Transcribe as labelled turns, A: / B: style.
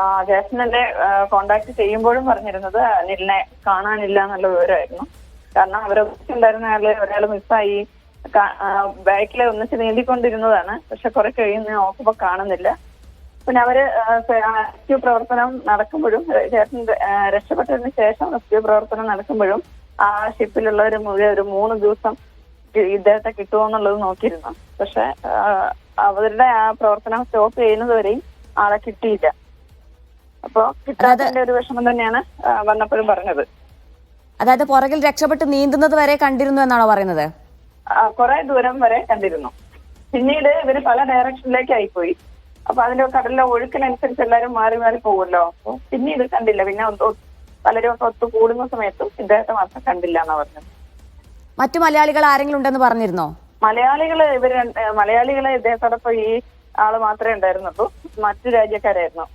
A: ആ ജേഷനെ കോണ്ടാക്ട് ചെയ്യുമ്പോഴും പറഞ്ഞിരുന്നത് അനിലിനെ കാണാനില്ല എന്നുള്ള വിവരമായിരുന്നു. കാരണം അവരെ ഉണ്ടായിരുന്ന ആൾ ഒരാൾ മിസ്സായി. ബാക്കിൽ ഒന്നിച്ച് നീന്തിക്കൊണ്ടിരുന്നതാണ്. പക്ഷെ കുറെ കഴിയുന്ന നോക്കുമ്പോ കാണുന്നില്ല. പിന്നെ അവർ റെസ്ക്യൂ പ്രവർത്തനം നടക്കുമ്പോഴും ചേട്ടൻ രക്ഷപ്പെട്ടതിന് ശേഷം റെസ്ക്യൂ പ്രവർത്തനം നടക്കുമ്പോഴും ആ ഷിപ്പിലുള്ളവർ മുഴുവൻ ഒരു മൂന്ന് ദിവസം ഇദ്ദേഹത്തെ കിട്ടുമോ എന്നുള്ളത് നോക്കിയിരുന്നു. പക്ഷെ അവരുടെ ആ പ്രവർത്തനം സ്റ്റോപ്പ് ചെയ്യുന്നത് വരെയും ആളെ കിട്ടിയില്ല. അപ്പോ കിട്ടാത്തതിന്റെ ഒരു വിഷമം തന്നെയാണ് വന്നപ്പോഴും പറഞ്ഞത്.
B: അതായത് പുറകിൽ രക്ഷപ്പെട്ട് നീന്തുന്നത് വരെ കണ്ടിരുന്നു എന്നാണോ പറയുന്നത്?
A: കൊറേ ദൂരം വരെ കണ്ടിരുന്നു. പിന്നീട് ഇവർ പല ഡയറക്ഷനിലേക്ക് ആയിപ്പോയി അപ്പൊ അതിന്റെ കടലിലെ ഒഴുക്കിനനുസരിച്ച് എല്ലാരും മാറി മാറി പോകുമല്ലോ അപ്പൊ പിന്നീട് കണ്ടില്ല. പിന്നെ പലരും ഒക്കെ ഒത്തു കൂടുന്ന സമയത്തും ഇദ്ദേഹത്തെ മാത്രം കണ്ടില്ല എന്നാ പറഞ്ഞത്.
B: മറ്റു മലയാളികൾ ആരെങ്കിലും ഉണ്ടെന്ന് പറഞ്ഞിരുന്നോ?
A: മലയാളികൾ ഇവർ മലയാളികളെ ഇദ്ദേഹത്തോടൊപ്പം ഈ ആൾ മാത്രമേ ഉണ്ടായിരുന്നുള്ളൂ. മറ്റു രാജ്യക്കാരായിരുന്നു.